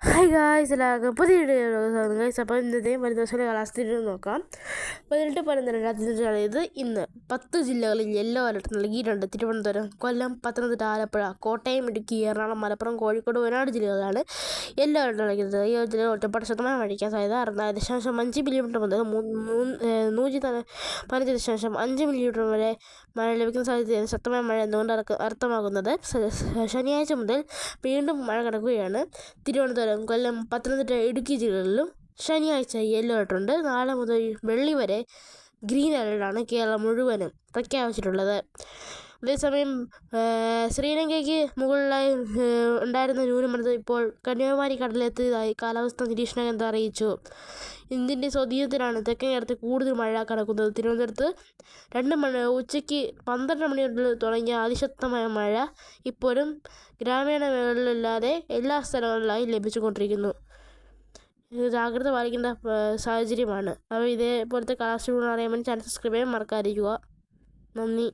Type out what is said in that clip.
Hi guys എല്ലാവർക്കും പുതിയ video guys അപ്പോൾ ഇന്നത്തെ ദിവസം കാലാവസ്ഥയിൽ നോക്കാം. പതിനെട്ട് പതിനൊന്ന് രണ്ടായിരത്തി ഇത് ഇന്ന് പത്ത് ജില്ലകളിൽ യെല്ലോ അലർട്ട് നൽകിയിട്ടുണ്ട്. തിരുവനന്തപുരം കൊല്ലം പത്തനംതിട്ട ആലപ്പുഴ കോട്ടയം ഇടുക്കി എറണാകുളം മലപ്പുറം കോഴിക്കോട് വയനാട് ജില്ലകളാണ് നൽകിയത് ഈ യോജന ഒറ്റപ്പെട്ട ശതമാനം വഴിക്കാൻ സാധ്യത അറുപത് ദശാംശം അഞ്ച് മില്ലിമീറ്റർ മുതൽ നൂറ്റി പതിനഞ്ച് ദശാംശം അഞ്ച് മില്ലിമീറ്റർ വരെ മഴ ലഭിക്കുന്ന സാധ്യതയാണ് ശക്തമായ മഴ എന്തുകൊണ്ട് അർത്ഥമാകുന്നത് ശനിയാഴ്ച മുതൽ വീണ്ടും മഴ കിടക്കുകയാണ്. തിരുവനന്തപുരം കൊല്ലം പത്തനംതിട്ട ഇടുക്കി ജില്ലകളിലും ശനിയാഴ്ച യെല്ലോ അലർട്ടുണ്ട് നാളെ മുതൽ വെള്ളി വരെ ഗ്രീൻ അലർട്ടാണ് കേരളം മുഴുവനും പ്രഖ്യാപിച്ചിട്ടുള്ളത്. അതേസമയം ശ്രീലങ്കയ്ക്ക് മുകളിലായി ഉണ്ടായിരുന്ന ന്യൂനമർദ്ദം ഇപ്പോൾ കന്യാകുമാരി കടലെത്തിയതായി കാലാവസ്ഥാ നിരീക്ഷണ കേന്ദ്രം അറിയിച്ചു. ഇന്ത്യന്റെ സ്വതീയത്തിലാണ് തെക്കൻ കേരളത്തിൽ കൂടുതൽ മഴ കടക്കുന്നത്. തിരുവനന്തപുരത്ത് രണ്ട് മണി ഉച്ചയ്ക്ക് പന്ത്രണ്ട് മണി തുടങ്ങിയ അതിശക്തമായ മഴ ഇപ്പോഴും ഗ്രാമീണ മേഖലകളിലല്ലാതെ എല്ലാ സ്ഥലങ്ങളിലായി ലഭിച്ചുകൊണ്ടിരിക്കുന്നു. ജാഗ്രത പാലിക്കേണ്ട സാഹചര്യമാണ്. അപ്പോൾ ഇതേപോലത്തെ കാലാവസ്ഥ അറിയാൻ വേണ്ടി ചാനൽ സബ്സ്ക്രൈബ് ചെയ്യാൻ മറക്കാതിരിക്കുക. നന്ദി.